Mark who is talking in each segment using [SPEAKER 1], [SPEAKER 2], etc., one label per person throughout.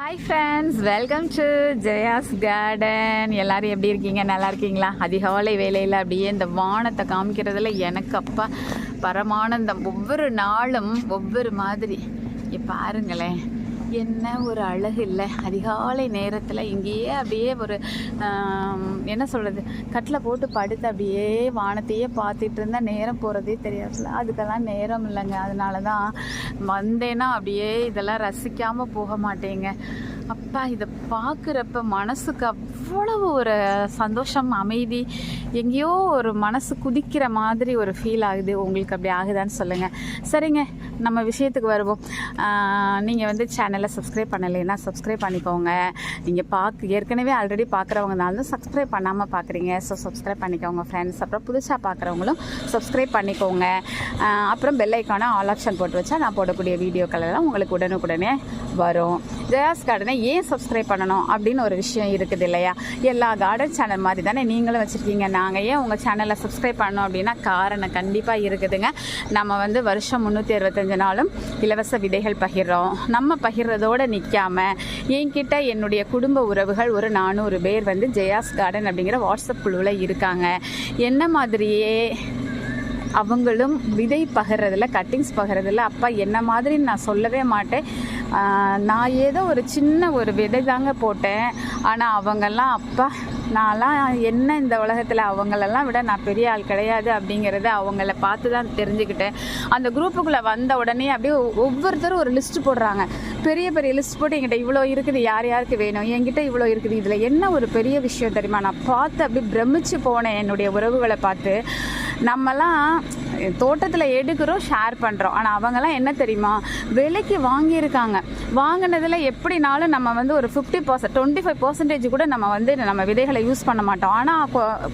[SPEAKER 1] hi friends welcome to Jaya's garden எல்லோரும் எப்படி இருக்கீங்க நல்லா இருக்கீங்களா அதிகாலை வேலையில் அப்படியே இந்த வானத்தை காமிக்கிறதுல எனக்கு அப்பா பரமானந்தம் ஒவ்வொரு நாளும் ஒவ்வொரு மாதிரி பாருங்களேன் என்ன ஒரு அழகு இல்லை அதிகாலை நேரத்தில் இங்கேயே அப்படியே ஒரு என்ன சொல்கிறது கட்டில் போட்டு படுத்து அப்படியே வானத்தையே பார்த்துட்டு இருந்தால் நேரம் போகிறதே தெரியாதுல அதுக்கெல்லாம் நேரம் இல்லைங்க அதனால தான் வந்தேன்னா அப்படியே இதெல்லாம் ரசிக்காமல் போக மாட்டேங்க அப்பா இதை பார்க்குறப்ப மனசுக்கு அவ்வளவு ஒரு சந்தோஷம் அமைதி எங்கேயோ ஒரு மனசு குதிக்கிற மாதிரி ஒரு ஃபீல் ஆகுது உங்களுக்கு அப்படி ஆகுதான்னு சொல்லுங்கள் சரிங்க நம்ம விஷயத்துக்கு வருவோம் நீங்கள் வந்து சேனலை சப்ஸ்கிரைப் பண்ணலைன்னா சப்ஸ்கிரைப் பண்ணிக்கோங்க நீங்கள் பார்க்க ஏற்கனவே ஆல்ரெடி பார்க்குறவங்கனாலும் சப்ஸ்கிரைப் பண்ணாமல் பார்க்குறீங்க ஸோ சப்ஸ்கிரைப் பண்ணிக்கோங்க ஃப்ரெண்ட்ஸ் அப்புறம் புதுசாக பார்க்குறவங்களும் சப்ஸ்கிரைப் பண்ணிக்கோங்க அப்புறம் பெல் ஐக்கானை ஆல் ஆப்ஷன் போட்டு வச்சா நான் போடக்கூடிய வீடியோக்கள் எல்லாம் உங்களுக்கு உடனுக்குடனே வரும் ஜெயாஸ் கார்டனை ஏன் சப்ஸ்கிரைப் பண்ணணும் அப்படின்னு ஒரு விஷயம் இருக்குது இல்லையா எல்லா கார்டன் சேனல் மாதிரி தானே நீங்களும் வச்சுருக்கீங்க நாங்கள் ஏன் உங்கள் சேனலை சப்ஸ்கிரைப் பண்ணோம் அப்படின்னா காரணம் கண்டிப்பாக இருக்குதுங்க நம்ம வந்து வருஷம் முந்நூற்றி அறுபத்தஞ்சு நாளும் இலவச விதைகள் பகிர்றோம் நம்ம பகிர்றதோடு நிற்காமல் என்கிட்ட என்னுடைய குடும்ப உறவுகள் ஒரு நானூறு பேர் வந்து ஜெயாஸ் கார்டன் அப்படிங்கிற வாட்ஸ்அப் குழுவில் இருக்காங்க என்ன மாதிரியே அவங்களும் விதை பகிறதில்ல கட்டிங்ஸ் பகிறதில்ல அப்போ என்ன மாதிரின்னு நான் சொல்லவே மாட்டேன் நான் ஏதோ ஒரு சின்ன ஒரு விதை தாங்க போட்டேன் ஆனால் அவங்கெல்லாம் அப்பா நான்லாம் என்ன இந்த உலகத்தில் அவங்களெல்லாம் விட நான் பெரிய ஆள் கிடையாது அப்படிங்கிறத அவங்கள பார்த்து தான் தெரிஞ்சுக்கிட்டேன் அந்த குரூப்புக்குள்ளே வந்த உடனே அப்படியே ஒவ்வொருத்தரும் ஒரு லிஸ்ட் போடுறாங்க பெரிய பெரிய லிஸ்ட் போட்டு என்கிட்ட இவ்வளோ இருக்குது யார் யாருக்கு வேணும் என்கிட்ட இவ்வளோ இருக்குது இதில் என்ன ஒரு பெரிய விஷயம் தெரியுமா நான் பார்த்து அப்படி பிரமிச்சு போனேன் என்னுடைய உறவுகளை பார்த்து நம்மலாம் தோட்டத்தில் எடுக்கிறோம் ஷேர் பண்ணுறோம் ஆனால் அவங்கெல்லாம் என்ன தெரியுமா விலைக்கு வாங்கியிருக்காங்க வாங்கினதில் எப்படினாலும் நம்ம வந்து ஒரு fifty percent twenty five percentage கூட நம்ம வந்து நம்ம விதைகளை யூஸ் பண்ண மாட்டோம் ஆனால்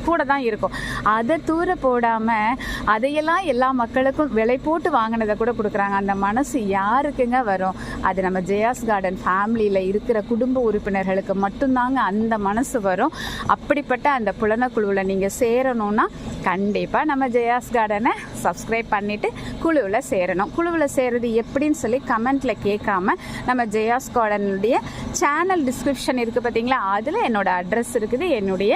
[SPEAKER 1] கூட தான் இருக்கும் அதை தூர போடாமல் அதையெல்லாம் எல்லா மக்களுக்கும் விலை போட்டு வாங்கினதை கூட கொடுக்குறாங்க அந்த மனசு யாருக்குங்க வரும் அது நம்ம ஜெயாஸ் கார்டன் ஃபேமிலியில் இருக்கிற குடும்ப உறுப்பினர்களுக்கு மட்டும்தாங்க அந்த மனசு வரும் அப்படிப்பட்ட அந்த புலனக்குழுவில் நீங்கள் சேரணும்னா கண்டிப்பாக நம்ம ஜெயாஸ் கார்டனை சப்ஸ்கிரைப் பண்ணிவிட்டு குழுவில் சேரணும் குழுவில் சேருறது எப்படின்னு சொல்லி கமெண்ட்டில் கேட்காம நம்ம ஜெயா ஸ்காடனுடைய சேனல் டிஸ்கிரிப்ஷன் இருக்குது பார்த்தீங்களா அதில் என்னோடய அட்ரஸ் இருக்குது என்னுடைய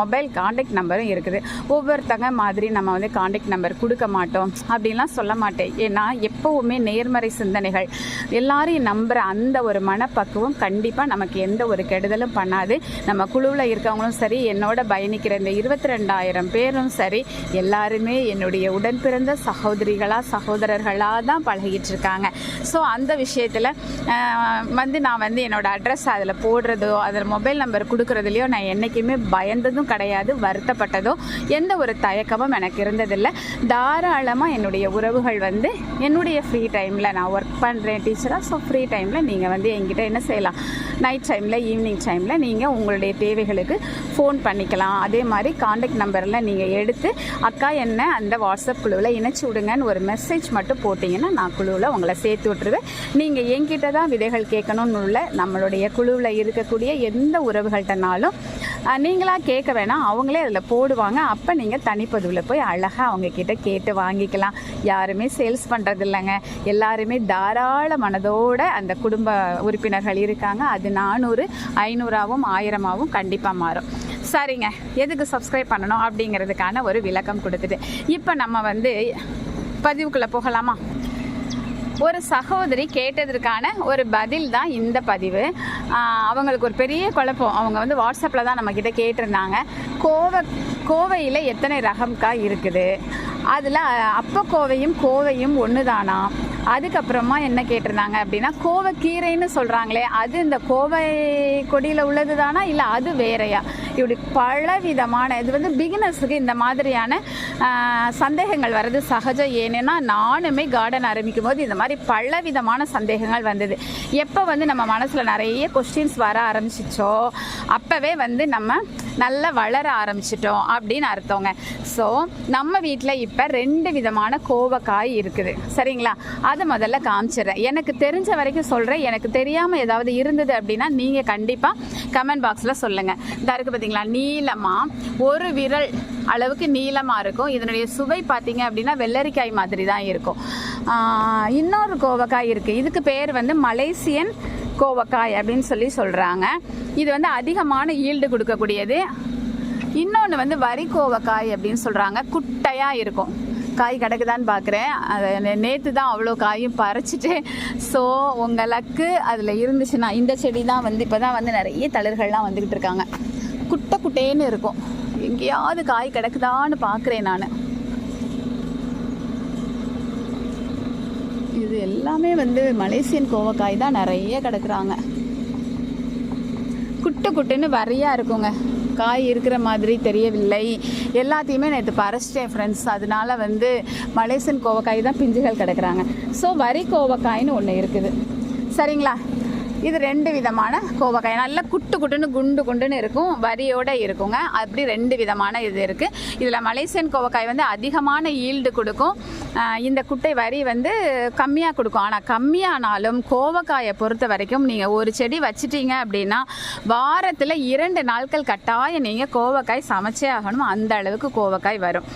[SPEAKER 1] மொபைல் காண்டாக்ட் நம்பரும் இருக்குது ஒவ்வொருத்தங்க மாதிரி நம்ம வந்து காண்டாக்ட் நம்பர் கொடுக்க மாட்டோம் அப்படின்லாம் சொல்ல மாட்டேன் ஏன்னா எப்போவுமே நேர்மறை சிந்தனைகள் எல்லாரையும் நம்புகிற அந்த ஒரு மனப்பக்குவம் கண்டிப்பாக நமக்கு எந்த ஒரு கெடுதலும் பண்ணாது நம்ம குழுவில் இருக்கவங்களும் சரி என்னோட பயணிக்கிற இந்த இருபத்தி ரெண்டாயிரம் பேரும் சரி எல்லாருமே என்னுடைய உடன் பிறந்த சகோதரிகளாக சகோதரர்களாக தான் பழகிட்டு இருக்காங்க ஸோ அந்த விஷயத்தில் வந்து நான் வந்து என்னோடய அட்ரஸ் அதில் போடுறதோ அதில் மொபைல் நம்பர் கொடுக்குறதுலையோ நான் என்றைக்குமே பயந்ததும் கிடையாது வருத்தப்பட்டதோ எந்த ஒரு தயக்கமும் எனக்கு இருந்ததில்லை தாராளமாக என்னுடைய உறவுகள் வந்து என்னுடைய ஃப்ரீ டைமில் நான் ஒர்க் பண்ணுறேன் டீச்சராக ஸோ ஃப்ரீ டைமில் நீங்கள் வந்து என்கிட்ட என்ன செய்யலாம் நைட் டைமில் ஈவினிங் டைமில் நீங்கள் உங்களுடைய தேவைகளுக்கு ஃபோன் பண்ணிக்கலாம் அதே மாதிரி காண்டாக்ட் நம்பரில் நீங்கள் எடுத்து அக்கா என்ன அந்த வாட்ஸ்அப் குழுவில் இணைச்சி விடுங்கன்னு ஒரு மெசேஜ் மட்டும் போட்டிங்கன்னா நான் குழுவில் உங்களை சேர்த்து விட்டுருவேன் நீங்கள் என்கிட்ட தான் விதைகள் கேட்கணும்னு உள்ள நம்மளுடைய குழுவில் இருக்கக்கூடிய எந்த உறவுகள்கிட்டனாலும் நீங்களாக கேட்க வேணாம் அவங்களே அதில் போடுவாங்க அப்போ நீங்கள் தனிப்பதுவில் போய் அழகாக அவங்கக்கிட்ட கேட்டு வாங்கிக்கலாம் யாருமே சேல்ஸ் பண்ணுறது இல்லைங்க எல்லாருமே தாராள மனதோட அந்த குடும்ப உறுப்பினர்கள் இருக்காங்க அது நானூறு ஐநூறாவும் ஆயிரமாகவும் கண்டிப்பாக மாறும் சரிங்க எதுக்கு சப்ஸ்கிரைப் பண்ணணும் அப்படிங்கிறதுக்கான ஒரு விளக்கம் கொடுத்துட்டு இப்போ நம்ம வந்து பதிவுக்குள்ளே போகலாமா ஒரு சகோதரி கேட்டதற்கான ஒரு பதில் தான் இந்த பதிவு அவங்களுக்கு ஒரு பெரிய குழப்பம் அவங்க வந்து வாட்ஸ்அப்பில் தான் நம்மக்கிட்ட கேட்டிருந்தாங்க கோவை கோவையில் எத்தனை ரகம்கா இருக்குது அதில் அப்போ கோவையும் கோவையும் ஒன்று தானா அதுக்கப்புறமா என்ன கேட்டிருந்தாங்க அப்படின்னா கீரைன்னு சொல்கிறாங்களே அது இந்த கோவை கொடியில் உள்ளது தானா இல்லை அது வேறையா இப்படி பலவிதமான இது வந்து பிகினர்ஸுக்கு இந்த மாதிரியான சந்தேகங்கள் வர்றது சகஜம் ஏன்னா நானுமே கார்டன் ஆரம்பிக்கும் போது இந்த மாதிரி பலவிதமான சந்தேகங்கள் வந்தது எப்போ வந்து நம்ம மனசில் நிறைய கொஸ்டின்ஸ் வர ஆரம்பிச்சிச்சோ அப்போவே வந்து நம்ம நல்லா வளர ஆரம்பிச்சிட்டோம் அப்படின்னு அர்த்தங்க ஸோ நம்ம வீட்டில் இப்போ ரெண்டு விதமான கோவக்காய் இருக்குது சரிங்களா அதை முதல்ல காமிச்சிடுறேன் எனக்கு தெரிஞ்ச வரைக்கும் சொல்கிறேன் எனக்கு தெரியாமல் ஏதாவது இருந்தது அப்படின்னா நீங்கள் கண்டிப்பாக கமெண்ட் பாக்ஸில் சொல்லுங்கள் இந்த பார்த்தீங்களா நீளமாக ஒரு விரல் அளவுக்கு நீளமாக இருக்கும் இதனுடைய சுவை பார்த்தீங்க அப்படின்னா வெள்ளரிக்காய் மாதிரி தான் இருக்கும் இன்னொரு கோவக்காய் இருக்குது இதுக்கு பேர் வந்து மலேசியன் கோவக்காய் அப்படின்னு சொல்லி சொல்கிறாங்க இது வந்து அதிகமான ஈல்டு கொடுக்கக்கூடியது இன்னொன்று வந்து வரி கோவக்காய் அப்படின்னு சொல்கிறாங்க குட்டையாக இருக்கும் காய் கிடக்குதான்னு பார்க்குறேன் அது நேற்று தான் அவ்வளோ காயும் பறிச்சிட்டு ஸோ உங்களுக்கு அதில் இருந்துச்சுன்னா இந்த செடி தான் வந்து இப்போ தான் வந்து நிறைய தளிர்கள்லாம் வந்துக்கிட்டு இருக்காங்க குட்டை குட்டேன்னு இருக்கும் எங்கேயாவது காய் கிடக்குதான்னு பார்க்குறேன் நான் இது எல்லாமே வந்து மலேசியன் கோவக்காய் தான் நிறைய கிடக்குறாங்க குட்டு குட்டுன்னு வரையா இருக்குங்க காய் இருக்கிற மாதிரி தெரியவில்லை எல்லாத்தையுமே நேற்று பறிச்சிட்டேன் ஃப்ரெண்ட்ஸ் அதனால வந்து மலேசியன் கோவக்காய் தான் பிஞ்சுகள் கிடக்குறாங்க ஸோ வரி கோவக்காய்னு ஒன்று இருக்குது சரிங்களா இது ரெண்டு விதமான கோவக்காய் நல்லா குட்டு குட்டுன்னு குண்டு குண்டுன்னு இருக்கும் வரியோடு இருக்குங்க அப்படி ரெண்டு விதமான இது இருக்குது இதில் மலேசியன் கோவக்காய் வந்து அதிகமான ஈல்டு கொடுக்கும் இந்த குட்டை வரி வந்து கம்மியாக கொடுக்கும் ஆனால் கம்மியானாலும் கோவக்காயை பொறுத்த வரைக்கும் நீங்கள் ஒரு செடி வச்சிட்டீங்க அப்படின்னா வாரத்தில் இரண்டு நாட்கள் கட்டாயம் நீங்கள் கோவக்காய் சமைச்சே ஆகணும் அந்த அளவுக்கு கோவக்காய் வரும்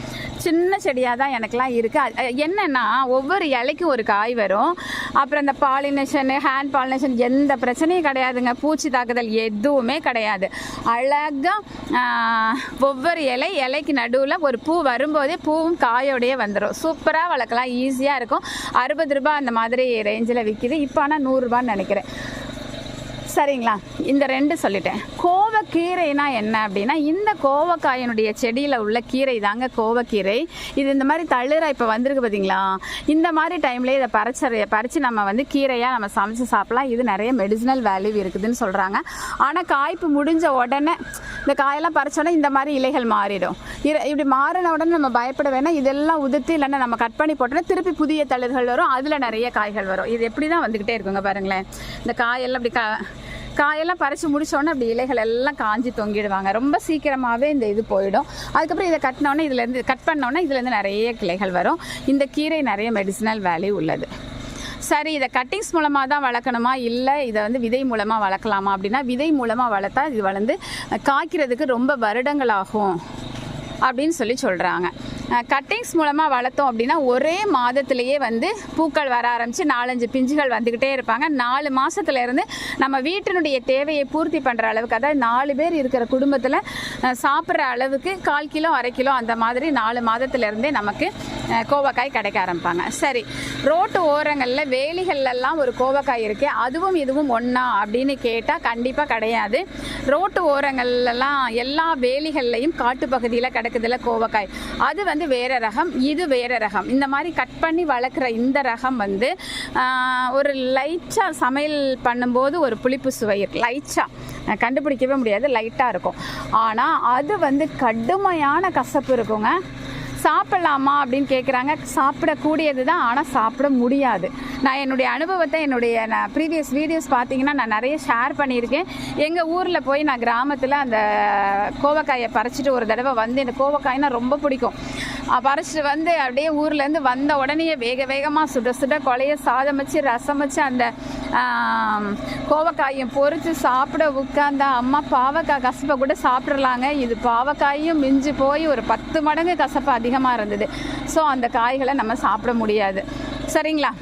[SPEAKER 1] சின்ன செடியாக தான் எனக்குலாம் இருக்குது என்னென்னா ஒவ்வொரு இலைக்கும் ஒரு காய் வரும் அப்புறம் இந்த பாலினேஷன் ஹேண்ட் பாலினேஷன் எந்த பிரச்சனையும் கிடையாதுங்க பூச்சி தாக்குதல் எதுவுமே கிடையாது அழகாக ஒவ்வொரு இலை இலைக்கு நடுவில் ஒரு பூ வரும்போதே பூவும் காயோடையே வந்துடும் சூப்பராக வளர்க்கலாம் ஈஸியாக இருக்கும் அறுபது ரூபா அந்த மாதிரி ரேஞ்சில் விற்கிது இப்போ ஆனால் நூறுரூபான்னு நினைக்கிறேன் சரிங்களா இந்த ரெண்டு சொல்லிட்டேன் கோவக்கீரைனா என்ன அப்படின்னா இந்த கோவக்காயினுடைய செடியில் உள்ள கீரை தாங்க கோவக்கீரை இது இந்த மாதிரி தள்ளுரா இப்போ வந்திருக்கு பார்த்தீங்களா இந்த மாதிரி டைம்லேயே இதை பறிச்ச பறித்து நம்ம வந்து கீரையாக நம்ம சமைச்சு சாப்பிடலாம் இது நிறைய மெடிசினல் வேல்யூ இருக்குதுன்னு சொல்கிறாங்க ஆனால் காய்ப்பு முடிஞ்ச உடனே இந்த காயெல்லாம் பறித்தோடனே இந்த மாதிரி இலைகள் மாறிடும் இப்படி மாறின உடனே நம்ம பயப்பட வேணால் இதெல்லாம் உதிர்த்து இல்லைன்னா நம்ம கட் பண்ணி போட்டோன்னா திருப்பி புதிய தளிர்கள் வரும் அதில் நிறைய காய்கள் வரும் இது எப்படி தான் வந்துக்கிட்டே இருக்குங்க பாருங்களேன் இந்த காயெல்லாம் இப்படி கா காயெல்லாம் பறித்து முடிச்சோடனே அப்படி இலைகள் எல்லாம் காஞ்சி தொங்கிடுவாங்க ரொம்ப சீக்கிரமாகவே இந்த இது போயிடும் அதுக்கப்புறம் இதை கட்டினோடனே இதுலேருந்து கட் பண்ணோன்னே இதுலேருந்து நிறைய கிளைகள் வரும் இந்த கீரை நிறைய மெடிசினல் வேல்யூ உள்ளது சரி இதை கட்டிங்ஸ் மூலமாக தான் வளர்க்கணுமா இல்லை இதை வந்து விதை மூலமாக வளர்க்கலாமா அப்படின்னா விதை மூலமாக வளர்த்தா இது வளர்ந்து காய்க்கிறதுக்கு ரொம்ப வருடங்கள் ஆகும் அப்படின்னு சொல்லி சொல்கிறாங்க கட்டிங்ஸ் மூலமாக வளர்த்தோம் அப்படின்னா ஒரே மாதத்திலேயே வந்து பூக்கள் வர ஆரம்பித்து நாலஞ்சு பிஞ்சுகள் வந்துக்கிட்டே இருப்பாங்க நாலு மாதத்துலேருந்து நம்ம வீட்டினுடைய தேவையை பூர்த்தி பண்ணுற அளவுக்கு அதாவது நாலு பேர் இருக்கிற குடும்பத்தில் சாப்பிட்ற அளவுக்கு கால் கிலோ அரை கிலோ அந்த மாதிரி நாலு மாதத்துலேருந்தே நமக்கு கோவக்காய் கிடைக்க ஆரம்பிப்பாங்க சரி ரோட்டு ஓரங்களில் வேலிகள்லாம் ஒரு கோவக்காய் இருக்குது அதுவும் இதுவும் ஒன்றா அப்படின்னு கேட்டால் கண்டிப்பாக கிடையாது ரோட்டு ஓரங்கள்லாம் எல்லா வேலிகள்லையும் பகுதியில் கிடக்குதுல கோவக்காய் அது வந்து வேறு ரகம் இது வேறு ரகம் இந்த மாதிரி கட் பண்ணி வளர்க்குற இந்த ரகம் வந்து ஒரு லைட்டாக சமையல் பண்ணும்போது ஒரு புளிப்பு சுவை லைட்டாக கண்டுபிடிக்கவே முடியாது லைட்டாக இருக்கும் ஆனால் அது வந்து கடுமையான கசப்பு இருக்குங்க சாப்பிட்லாமா அப்படின்னு கேட்குறாங்க சாப்பிடக்கூடியது தான் ஆனால் சாப்பிட முடியாது நான் என்னுடைய அனுபவத்தை என்னுடைய நான் ப்ரீவியஸ் வீடியோஸ் பார்த்தீங்கன்னா நான் நிறைய ஷேர் பண்ணியிருக்கேன் எங்கள் ஊரில் போய் நான் கிராமத்தில் அந்த கோவக்காயை பறிச்சிட்டு ஒரு தடவை வந்து இந்த கோவக்காய்னா ரொம்ப பிடிக்கும் பறிச்சிட்டு வந்து அப்படியே ஊர்லேருந்து வந்த உடனே வேக வேகமாக சுட சுட கொலைய சாதம் வச்சு ரசம் வச்சு அந்த கோவக்காயும் பொறிச்சு சாப்பிட உட்காந்த அம்மா பாவக்காய் கசப்பை கூட சாப்பிட்றலாங்க இது பாவக்காயும் மிஞ்சி போய் ஒரு பத்து மடங்கு கசப்பு அதிகமாக இருந்தது ஸோ அந்த காய்களை நம்ம சாப்பிட முடியாது சரிங்களா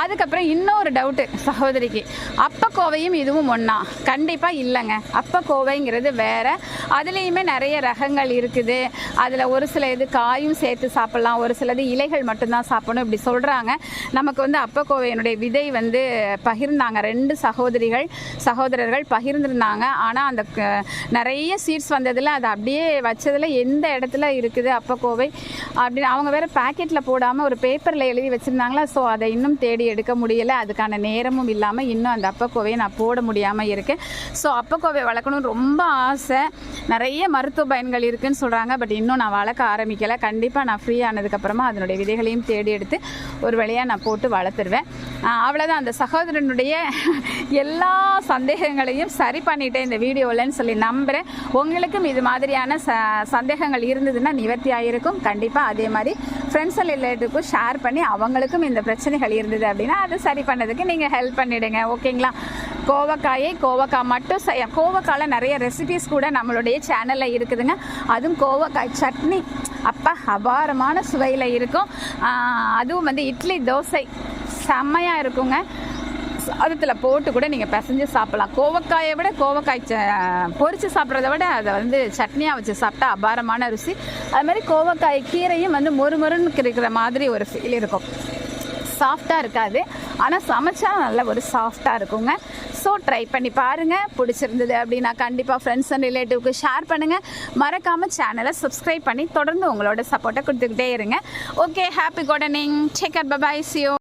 [SPEAKER 1] அதுக்கப்புறம் இன்னொரு டவுட்டு சகோதரிக்கு அப்போ கோவையும் இதுவும் ஒன்றா கண்டிப்பாக இல்லைங்க அப்போ கோவைங்கிறது வேறு அதுலேயுமே நிறைய ரகங்கள் இருக்குது அதில் ஒரு சில இது காயும் சேர்த்து சாப்பிட்லாம் ஒரு சிலது இலைகள் மட்டும்தான் சாப்பிடணும் இப்படி சொல்கிறாங்க நமக்கு வந்து அப்போ கோவையினுடைய விதை வந்து பகிர்ந்தாங்க ரெண்டு சகோதரிகள் சகோதரர்கள் பகிர்ந்திருந்தாங்க ஆனால் அந்த நிறைய சீட்ஸ் வந்ததில் அது அப்படியே வச்சதில் எந்த இடத்துல இருக்குது அப்போ கோவை அப்படின்னு அவங்க வேறு பேக்கெட்டில் போடாமல் ஒரு பேப்பரில் எழுதி வச்சுருந்தாங்களா ஸோ அதை இன்னும் தே தேடி எடுக்க முடியலை அதுக்கான நேரமும் இல்லாமல் இன்னும் அந்த அப்பக்கோவையை நான் போட முடியாமல் இருக்கேன் ஸோ அப்பக்கோவை வளர்க்கணும்னு ரொம்ப ஆசை நிறைய மருத்துவ பயன்கள் இருக்குதுன்னு சொல்கிறாங்க பட் இன்னும் நான் வளர்க்க ஆரம்பிக்கலை கண்டிப்பாக நான் ஃப்ரீ ஆனதுக்கப்புறமா அதனுடைய விதைகளையும் தேடி எடுத்து ஒரு வழியாக நான் போட்டு வளர்த்துருவேன் அவ்வளோதான் அந்த சகோதரனுடைய எல்லா சந்தேகங்களையும் சரி பண்ணிட்டேன் இந்த வீடியோவில்னு சொல்லி நம்புகிறேன் உங்களுக்கும் இது மாதிரியான ச சந்தேகங்கள் இருந்ததுன்னா நிவர்த்தி ஆகிருக்கும் கண்டிப்பாக அதே மாதிரி ஃப்ரெண்ட்ஸ் ரிலேட்டிவ்க்கு ஷேர் பண்ணி அவங்களுக்கும் இந்த பிரச்சனைகள் இருந்தது அப்படின்னா அதை சரி பண்ணதுக்கு நீங்கள் ஹெல்ப் பண்ணிவிடுங்க ஓகேங்களா கோவக்காயை கோவக்காய் மட்டும் செய்ய கோவக்காயில் நிறைய ரெசிபிஸ் கூட நம்மளுடைய சேனலில் இருக்குதுங்க அதுவும் கோவக்காய் சட்னி அப்போ அபாரமான சுவையில் இருக்கும் அதுவும் வந்து இட்லி தோசை செம்மையாக இருக்குங்க சாதத்தில் போட்டு கூட நீங்கள் பிசைஞ்சு சாப்பிட்லாம் கோவக்காயை விட கோவக்காய் பொரித்து சாப்பிட்றத விட அதை வந்து சட்னியாக வச்சு சாப்பிட்டா அபாரமான ருசி அது மாதிரி கோவக்காய் கீரையும் வந்து மொறுமொறுன்னு இருக்கிற மாதிரி ஒரு ஃபீல் இருக்கும் சாஃப்டாக இருக்காது ஆனால் சமைச்சா நல்ல ஒரு சாஃப்டாக இருக்குங்க ஸோ ட்ரை பண்ணி பாருங்கள் பிடிச்சிருந்தது அப்படின்னா கண்டிப்பாக ஃப்ரெண்ட்ஸ் அண்ட் ரிலேட்டிவ்க்கு ஷேர் பண்ணுங்கள் மறக்காமல் சேனலை சப்ஸ்கிரைப் பண்ணி தொடர்ந்து உங்களோட சப்போர்ட்டை கொடுத்துக்கிட்டே இருங்க okay happy evening take care bye bye சியோ